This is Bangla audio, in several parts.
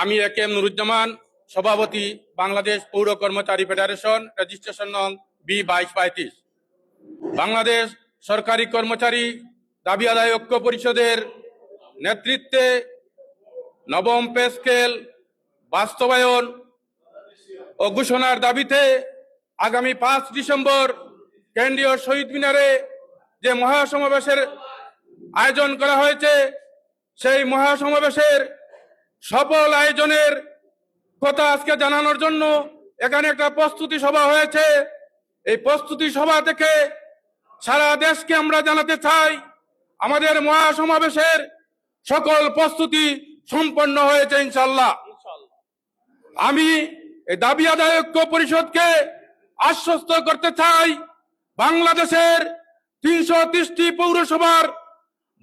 আমি এ কে এম নুরুজ্জামান, সভাপতি বাংলাদেশ পৌর কর্মচারী ফেডারেশন, রেজিস্ট্রেশন নং বি বাইশ পঁয়ত্রিশ। বাংলাদেশ সরকারি কর্মচারী দাবি আদায় ঐক্য পরিষদের নেতৃত্বে নবম পে স্কেল বাস্তবায়ন ও ঘোষণার দাবিতে আগামী পাঁচ ডিসেম্বর কেন্দ্রীয় শহীদ মিনারে যে মহাসমাবেশের আয়োজন করা হয়েছে, সেই মহাসমাবেশের সফল আয়োজনের কথা আজকে জানানোর জন্য এখানে একটা প্রস্তুতি সভা হয়েছে। এই প্রস্তুতি সভা থেকে সারা দেশকে আমরা জানাতে চাই আমাদের মহাসমাবেশের সকল প্রস্তুতি সম্পন্ন হয়েছে ইনশাল্লাহ আমি এই দাবি আদায় ঐক্য পরিষদকে আশ্বস্ত করতে চাই বাংলাদেশের তিনশো ত্রিশটি পৌরসভার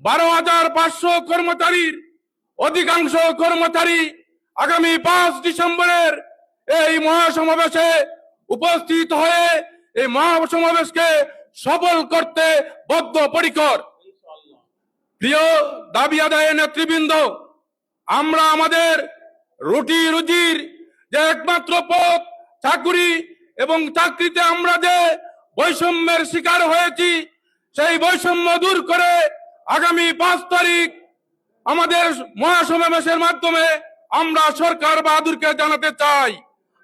বারো হাজার পাঁচশো কর্মচারীর অধিকাংশ কর্মচারী আগামী পাঁচ ডিসেম্বরের এই মহাসমাবেশে উপস্থিত হয়ে এই মহাসমাবেশকে সফল করতে বদ্ধপরিকর। প্রিয় দাবি আদায়ের নেতৃবৃন্দ, আমরা আমাদের রুটি রুজির যে একমাত্র পথ, চাকুরি এবং চাকরিতে আমরা যে বৈষম্যের শিকার হয়েছি, সেই বৈষম্য দূর করে আগামী পাঁচ তারিখ আমাদের মহাসমাবেশের মাধ্যমে আমরা সরকার বাহাদুরকে জানাতে চাই।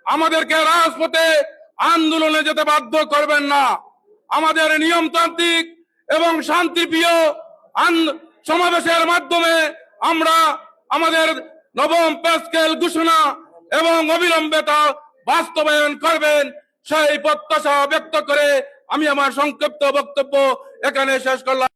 আমাদেরকে রাজপথে আন্দোলনে যেতে বাধ্য করবেন না। আমাদের নিয়মতান্ত্রিক এবং শান্তিপ্রিয় সমাবেশের মাধ্যমে আমরা আমাদের নবম পেস্কেল ঘোষণা এবং অবিলম্বে তা বাস্তবায়ন করবেন সেই প্রত্যাশা ব্যক্ত করে আমি আমার সংক্ষিপ্ত বক্তব্য এখানে শেষ করলাম।